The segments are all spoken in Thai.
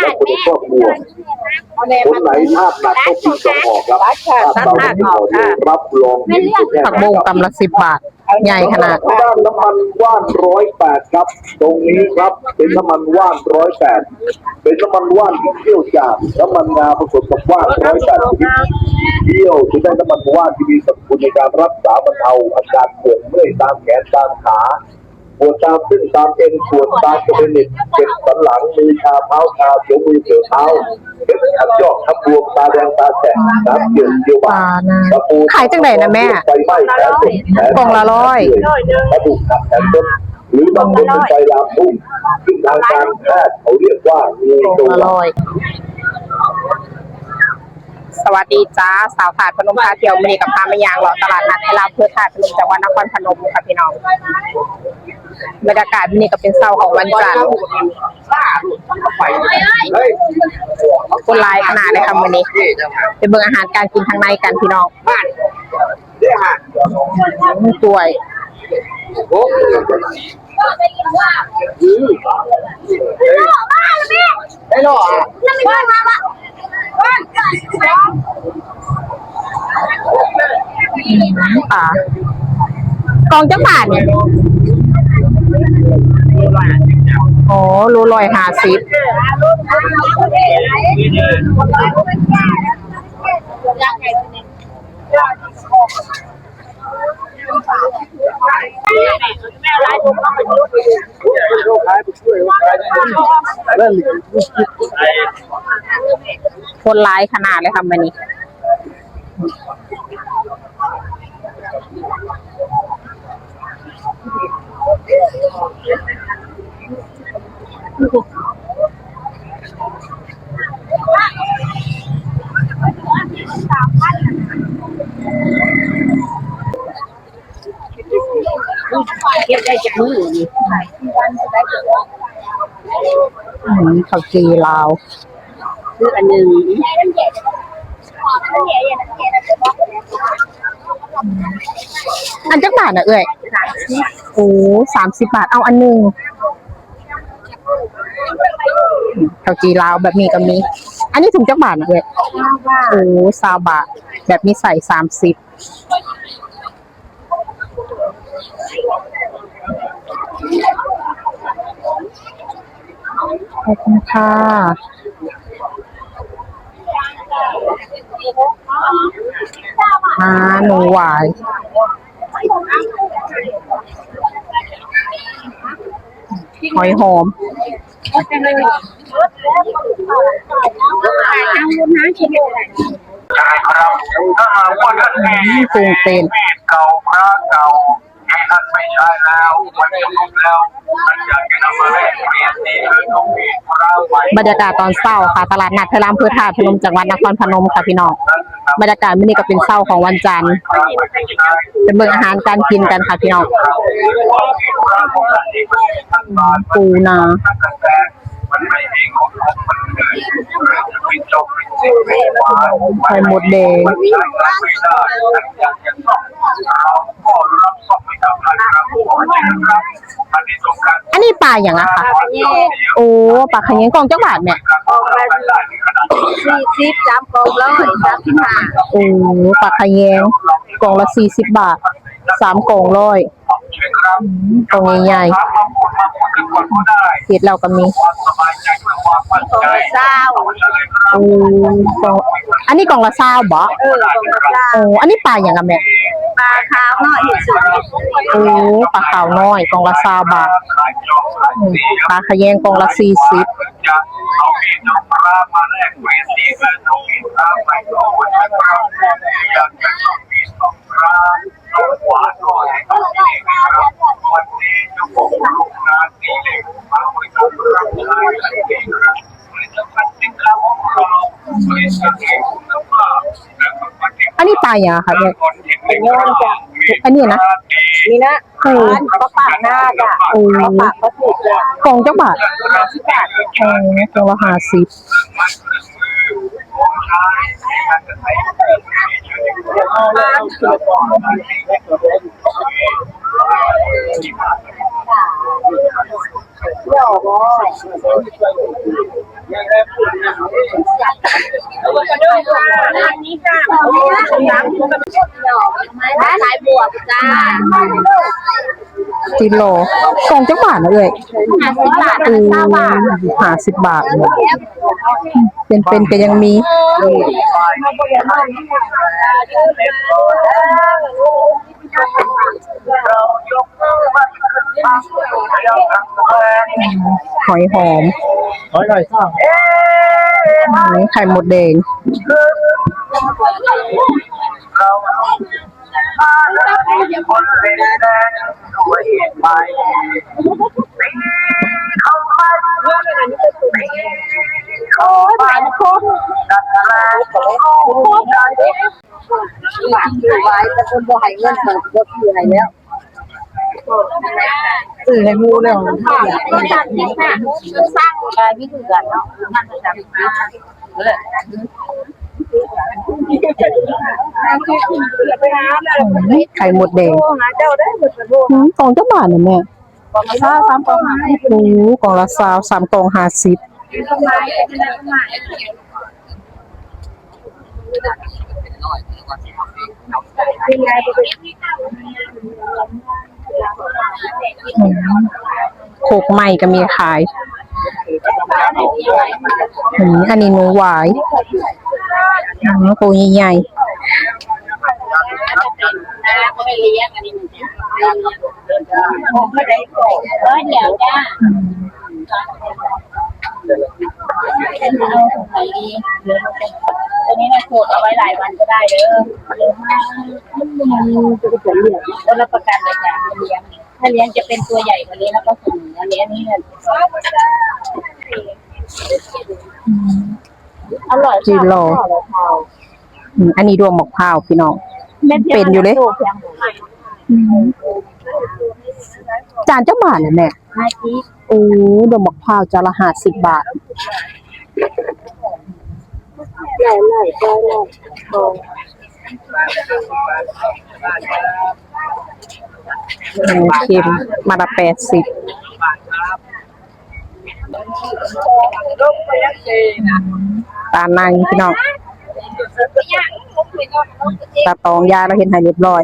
และคนในครอบครัวคนไหนภาพหนักก็กินสองออกครับภาพเบาก็กินออกรับรองดีทุกแห่งผักบุ้งกำละสิบบาท ใหญ่ขนาด ด้านน้ำมันว่านร้อยแปดครับ ตรงนี้ครับเป็นน้ำมันว่านร้อยแปดเป็นน้ำมันว่านที่เคี่ยวจากน้ำมันงาผสมกับว่านร้อยแปดชนิดเคี่ยวจะได้น้ำมันว่านที่มีสรรพคุณในการรักษาบรรเทาอาการปวดเมื่อยตามแขนตามขา ปวดตามเส้นตามเอ็นปวดตามกระดูกเจ็บสันหลังมือชาเท้าชาเสียวมือเสียวเท้าเจ็บขัดยอกขับบวมตาแดงตาแฉะน้ำเกลือเยี่ยวบาดตะปูขายจังไหนนะแม่ไฟไหม้แขนต้นแขนกล่องละร้อยกระดูกหักแขนต้นหรือบางคนเป็นไฟลามพุ่งซึ่งทางการแพทย์เขาเรียกว่างูกล่ตัองวละร้อยสวัสดีจ้าสาวถาดพนมพาเที่ยวมีกับพามายางหล่อตลาดนัดเทลาเพื่อถาดพนมจังหวัดนครพนมค่ะพี่น้อง บรรยากาศนี่ก็เป็นเศร้าของวันจันทร์คนหลายขนาดเลยค่ะวันนี้ไปเบิ่งอาหารการกินทางในกันพี่น้องอืมสวยไม่หรอกป่ากองจักบาทเนี่ย โอ้รู้ลอยหาสิบคนร้ายขนาดเลยค่ะมันนี้ ได้จากมือนี่อืมข้าวจีลาวคืออันหนึ่งอันจักบาทนะเอ้ยโอ้สามสิบบาทเอาอันหนึ่งข้าวจีลาวแบบนี้ก็มี อันนี้ถุงจักบาทนะเอ้ยโอ้ซาบาท แบบนี้ใส่สามสิบ ขอบคุณค่ะอ่าหนูหวายหอยหอมใช่ครับถ้าหากว่าท่านมีปรุงเป็นมีดเก่าพระเก่า ที่ท่านไม่ใช้แล้วมันจะลุกแล้วท่านอยากจะนำมาแลกเปลี่ยนนี่คือของมีดพระใหม่บรรยากาศตอนเช้าค่ะ ตลาดนัดเทอรามเพื่อทาสพนมจังหวัดนครพนมค่ะพี่น้องบรรยากาศมื้อนี้ก็เป็นเช้าของวันจันทร์เป็นเบิ่งอาหารการกินกันค่ะพี่น้องปูนามัน ไม่มีของของมันเลยจะเป็นจบเป็นสิ่งไม่หวานไข่มดแดงมันใช้กันไม่ได้ท่านอยากจะต้องเราก็รับซ่อมไม่ทำนะครับขอเชิญครับท่านที่ต้องการอันนี้ปลาอย่างอะคะโอ้ปลาขยงกองจักบาทเนี่ยสี่สิบสามกองร้อยสามสิบห้าโอ้ปลาขยงกล่องละสี่สิบบาท สามกล่องร้อยกล่องใหญ่ๆเห็ดเราก็มีเศร้าโอ้กล่องอันนี้กล่องละเศร้าบ่เออกองละเศร้าโอ้อันนี้ปลาอย่างอะแม่ปลาขาวน้อยเห็ดสุดโอ้ปลาขาวน้อยกล่องละเศร้าบาทอืมปลาขยงกล่องละสี่สิบจะเอามีดพระมาแลกเปลี่ยนนี่คือเอามีดพระไปเอาไว้ครับอยากจะเอามีดของพระเอาหวานหน่อยเอามีดครับวันนี้เจะบอกลูกงานนี้เลยมาไว้ทำรับใช้ให้ดีครับผลิตภัณฑ์สินค้าของเราผลิตภัณฑ์คุณภาพและผลิตภัณฑ์อันนี้ปลาอย่างอะคะเนี่ยเป็นยอดจ้ะอันนี้นะนี่นะโอ้ก็ปากหน้าจ้ะโอ้ปากก็ถูกจ้ะกล่องจักบาทสิบบาทโอ้กล่องละห้าสิบ Thank you. ไม่ออกหรอกร้านนี้จ้าร้านนี้จ้าสายบวกจ้ากิโลสองจังบาทนะเอ่ยห้าสิบบาทเก้าบาทห้าสิบบาทเป็นเป็นก็ยังมีเรายกมือมา หอยหอม หอยหอยซ่าไข่หมดแดงเรามาแล้วคนเป็นแดงด้วยไปตีเข้าไปตีเข้าไปดัดแรงของใจฝากซื้อไว้แต่คนบ่ให้เงินเปิดบ่ซื้อให้แล้ว สื่อให้งูเลยของข้าวก็จัดที่ค่ะสร้างอะไรไม่ถือกันเนาะนั่นก็จัดที่ไข่หมดแดงหาเจ้าได้หมดเลยอืมกล่องจักบาทนะแม่กองละสามกองหาโอ้กองละสาวสามกองห้าสิบประมาณประมาณ โขกใหม่ก็มีขายอืมอันนี้หนูหวายอืมตัวใหญ่ เลี้ยงอันนี้ผมก็ได้ก่อนร้อยเดียวจ้าตัวนี้นะโขดเอาไว้หลายวันก็ได้เด้อเยอะมากจะเป็นเหลืองแล้วรับประกันเลยจ้ะเลี้ยงถ้าเลี้ยงจะเป็นตัวใหญ่กว่านี้แล้วก็สูงอันนี้อันนี้เนี่ยอร่อยๆจิโลอืมอันนี้ดวงมะพร้าวพี่น้องเป็นอยู่เลยจานจักบาทน่ะแม่ห้าที โอ้ดวงมะพร้าวจานละห้าสิบบาทใหญ่ใหญ่ใหญ่ใหญ่หมูเค็มมาละแปดสิบตานังพี่น้อง ตาตองยาเราเห็นให้เรียบร้อย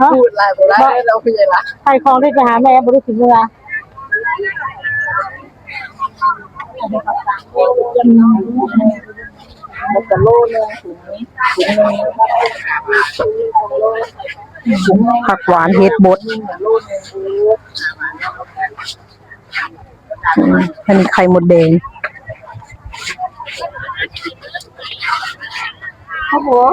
พูดอะไรบ่ได้เราคืออะไรใครคลองได้ไปหาแม่บริสุทธิ์เวลามันจะโลนึงถุงนี้ ผักหวานเฮ็ดบดอันนี้ไข่หมดแดงครับผม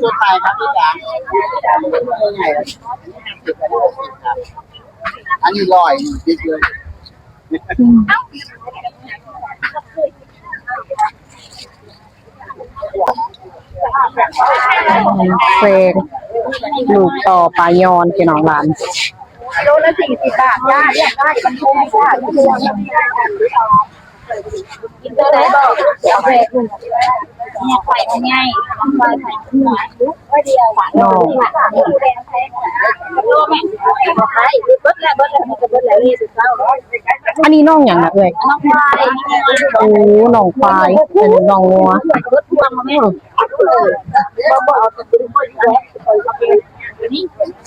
ตัวตายครับพี่จ๋าอันนี้ลอยดิบเลย เฟงลูกต่อปลายอนพี่น้องหลานโลละสี่สิบบาทได้ได้กันทุกค่ะกินได้บอกเดี๋ยวแบก เนี่ยไข่ง่ายไข่ไข่หนึ่งก็เดียวน้องโลแม่บอกให้เบิ้ลแล้วเบิ้ลแล้วนี่ก็เบิ้ลแล้วนี่สุดเศร้าอันนี้น้องอย่างนะเอ้ยน้องควายโอ้น้องควายอันนี้น้องงัวรถทวงมาแม่บ่บ่เอาแต่เป็นคนแรกนี่เ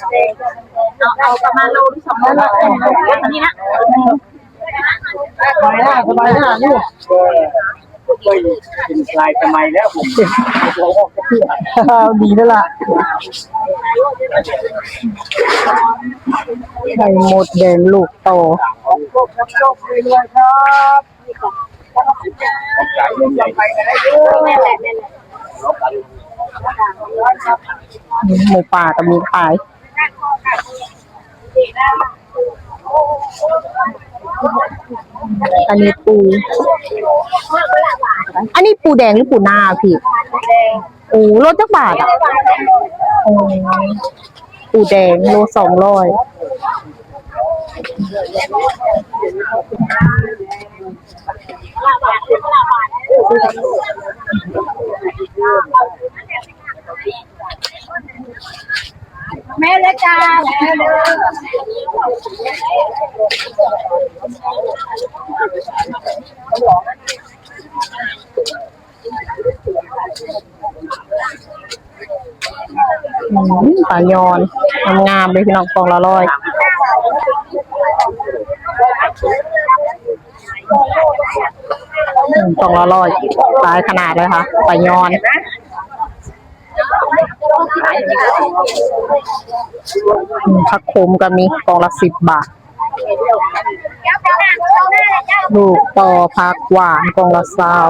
อาเอาประมาณโลที่สองโลแล้วอันนี้นะสบายหน้าสบายหน้าลูก ก็เป็นลายทำไมแล้วผมดีแล้วล่ะไข่มดแดงลูกโตของโลกครับโลกรวยๆครับจ่ายเงินใหญ่ไปกันได้เยอะแม่แหละแม่แหละหมูป่าก็มีขาย อันนี้ปู อันนี้ปูแดงหรือปูนาพี่โอ้รสจักบาทอะโอ้ปูแดงโลสองร้อยอ มปลายอนงามๆเลยพี่น้องกองละร้อยอืมกองละร้อยหลายขนาดเลยค่ะปลายอน ผักขมก็มีกองละสิบบาท ลูกต่อผักหวานกองละซาว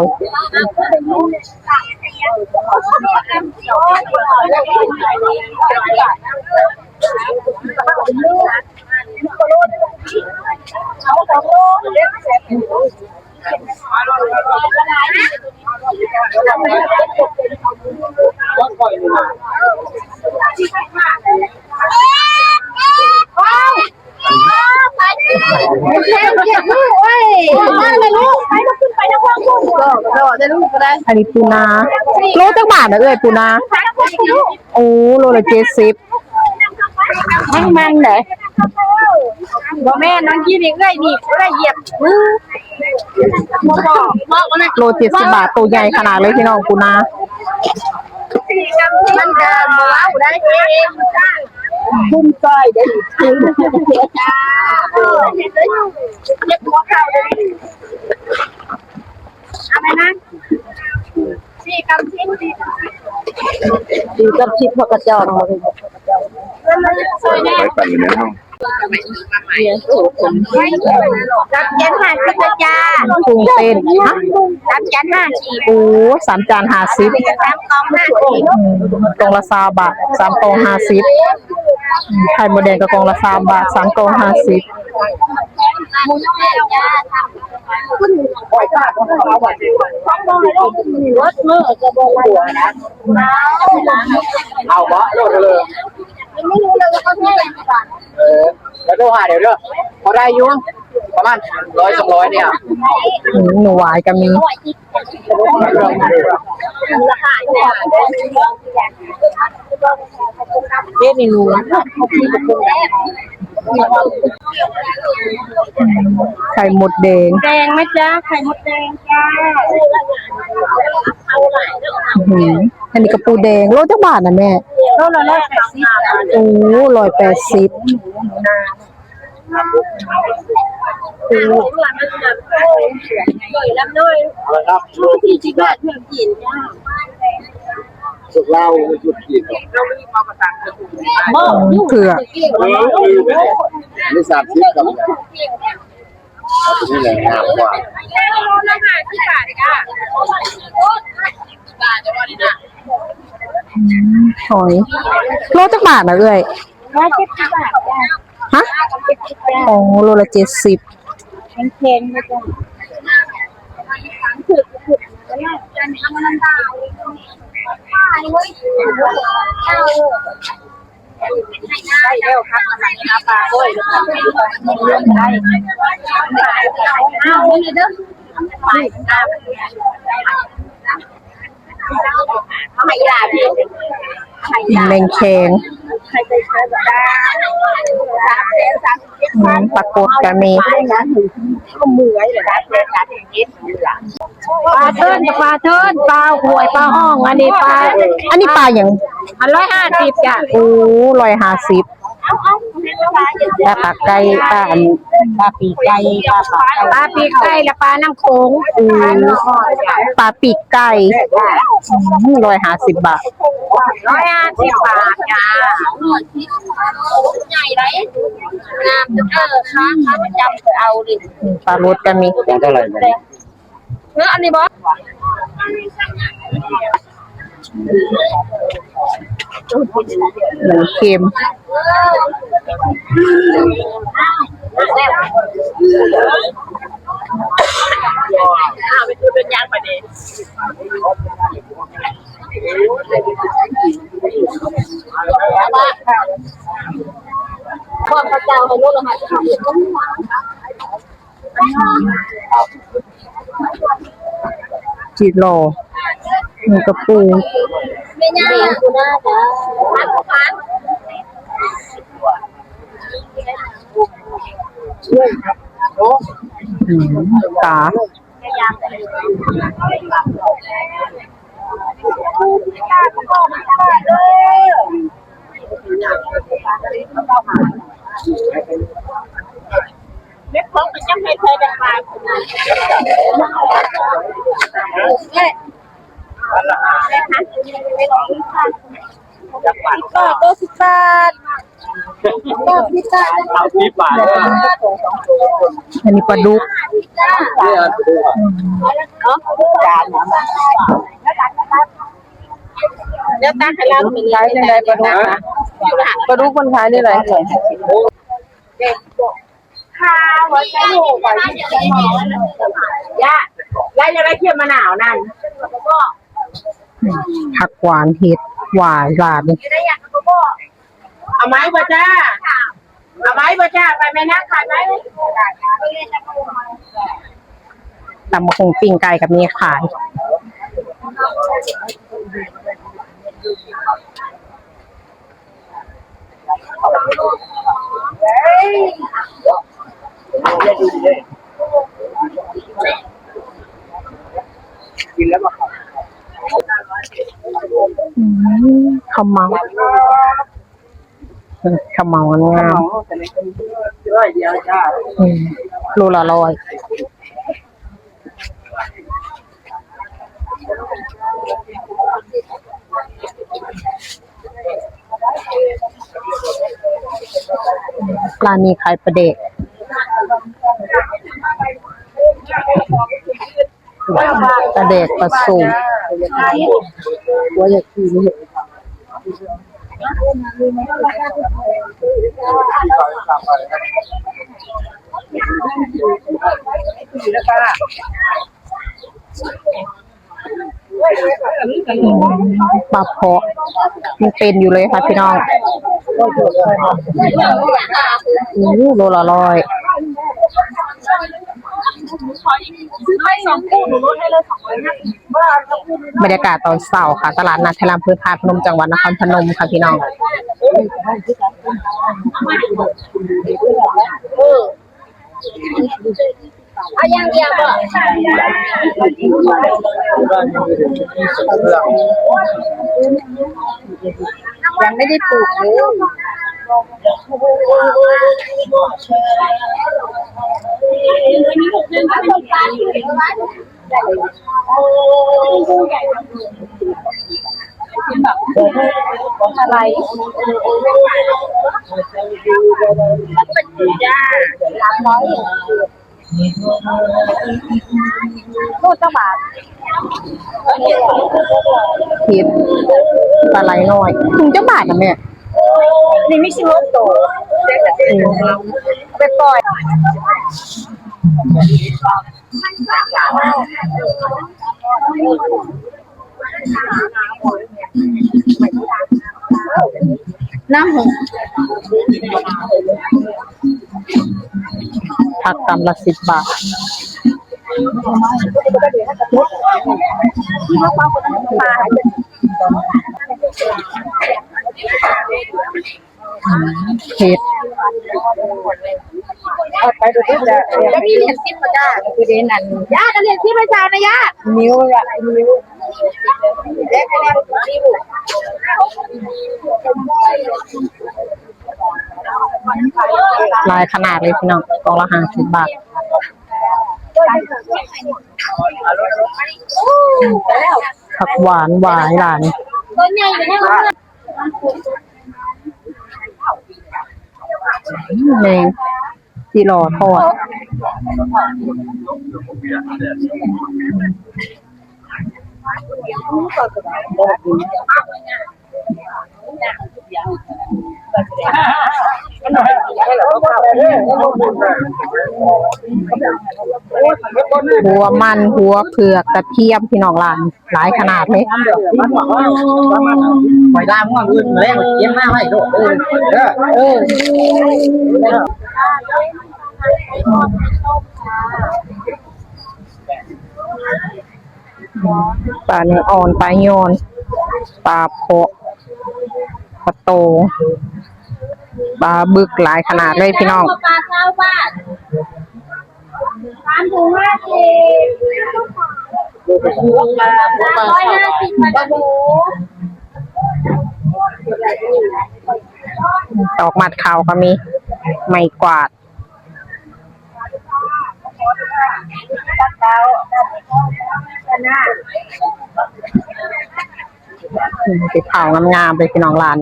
อันนี้ปูนาโลจักบาทนะเอ้ยปูนาโอ้โลละเจ็ดสิบทั้งมันเลยบ่แม่น้องกี้นี่เอ้ยนี่เอ้ยเหยียบมือบ่บอกบอกนะโลเจ็ดสิบบาทตัวใหญ่ขนาดเลยพี่น้องปูนามันเดินบ่เอาได้เองคุ้มก้อยได้ถึงเจ็บหัวเข่าเลยอะไรนะสี่กำชิ้นสี่ ดีกับชิดพอกระจองมาเลยซอยแน่ไปปั่นอยู่ในห้องรับยันห้าสิบจ้ากุ้งเต้นฮะรับยันห้าสิบโอ้สามจานห้าสิบสามกองห้าสิบกองละซาบาทสามกองห้าสิบไข่มดแดงกับกองละสามบาทสามกองห้าสิบ หมูน้องแม่จ้าปล่อยกล้าของเราบัดนี้รถมือจะบนหัวนะเอาวะโลดเลยไม่รู้เลยว่าเขาให้อะไรก่อนเออแล้วโทรหาเดี๋ยวเด้อพอได้อยุ่งประมาณร้อยสองร้อยเนี่ยอืมหนูหวายก็มีหน่วยที่ราคาเนี่ยเอ๊ะนี่หนู ไข่มดแดง แดงไหมจ้าไข่มดแดงจ้าอืมอันนี้กระปูแดงโลจักบาทนะแม่โลละร้อยแปดสิบโอ้ร้อยแปดสิบหลังมันแบบโอ้ยสวยแล้วด้วยเอาละครับที่ชิบะเพื่อนกินจ้า สุดเล่าสุดขีดบ่เผือกนี่สามสิบกับนี่แหละงามกว่าโลละห้าสิบบาทจ้าบาทจะวันนี้นะหอยโลจักบาทนะเอ้ยร้อยเจ็ดบาทฮะโอ้โลละเจ็ดสิบเค็มๆเลยจ้าถึกถึกแล้วจะมีน้ำมันตา ได้แล้วครับมันน้ำปลาโอ้ยเรื่องได้อ้าเลยเด้อไปน้เอาให้ยาพี่ให้ย แมงแข็งใครเคยใช้แบบได้สามแสนสามสิบเจ็ดอืพันมปรากฏก็มีก็มือไอ้เลยนะเพื่อนกันอย่างนี้ปลาเทินกับปลาเทินปลาหวยปลาห้อง อันนี้ปลาอันนี้ปลาอย่างอันร้อยห้าสิบจ้ะโอ้ร้อยห้าสิบ ปลาปากไก่ปลาปลาปีกไก่ปลาปลาปีกไก่และปลาน้ำโขงอืมปลาปีกไก่ร้อยห้าสิบบาทร้อยห้าสิบบาทจ้าใหญ่ไรงามเออค้าค้าประจำเคยเอาดิปลารสก็มีเท่าไหร่เนี่ยเอออันนี้บอส หมูเค็มอ้าวไปดูเป็นยางประเด็นความพระเจ้าให้รู้รหัสทำจิโลหมูกระปู น่ากูน่าจ้ะพันพันอืมตาเล็กของมันยังไม่เคยได้มาคุณแม่ แม่คะก็ตัวสิบบาทก็พิซซ่าเอาที่ป่าเนี่ยอันนี้ปลาดุกจานเดี๋ยวตั้งให้เราเป็นไรเป็นไรปลาดุกนะปลาดุกคนขายได้ไรข้าวหัวใจหมูไปย่าย่าจะได้เทียมมะนาวนั่น ผักหวานเห็ดหวานหลาดนี่เอาไม้บ่จ้าเอาไม้บ่จ้าไปแม่นักขายไหมตำมะคงปิ้งไก่กับมีขายกินแล้วมา อืม ข้าวเมาอืมข้าวเมางามแต่ในคนร้อยเดียวจ้าๆอืมโลละร้อยร้านนี้ขายปลาเด็กปลาเด็กปลาสูงว่าอยากกินนี่นะคะ ปลาเพาะมันเป็นอยู่เลยค่ะพี่น้องอู้โลละร้อย ให้สองคู่หนูลดให้เลยสองร้อยห้าสิบบรรยากาศตอนเช้าค่ะ ตลาดนัดไทยรามพืชธาพนมจังหวัดนครพนมค่ะพี่น้องเอาอย่างเดียวก็ยังไม่ได้ปลูกเลย อะไรมันเป็นอยู่ยาสามร้อยลูกเจ้าบาทเห็ดปลาไหลน้อยถุงเจ้าบาทนะแม่ นี่ไม่ใช่รถโตไปปล่อยน้ำหงผักกำละสิบบาทที่เขาเอาคนนั้นมา เห็ดเอาไปดูที่จะแล้วพี่เรียนซิปมาจ้าคือเดนนั่นย่าก็เรียนซิปมาจ้านะย่านิ้วละนิ้วเด็กก็เรียนซิปลายขนาดเลยพี่น้องกล่องละห้าสิบบาทแล้วผักหวานหวานหลาน ใหญ่อยู่เนี่ยแมงที่รอทอด หัวมันหัวเผือกกระเทียมพี่น้องหลานหลายขนาดเลยไปล่างว่าอื่นแรงเย็นมากเลยโดดเออเออปลาเนื้ออ่อนปลาโยนปลาโพะปลาโต ปลาบึกหลายขนาดเลยพี่น้องปลาเก้าบาทมูห้าสิบปลาร้อยห้าสิบปลาหมูดอกมัดขาวก็มี ไม่กวาดปลาเก๋าปลาหน้าสีขางามๆเลยพี่น้องลาน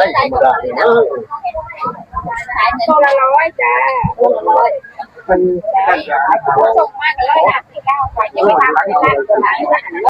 ขายอะไรก็ได้นะขายตัวละร้อยจ้าคนละร้อยมันส่งมากเลยนะที่เก้าไปยังไม่ทำเลยนะ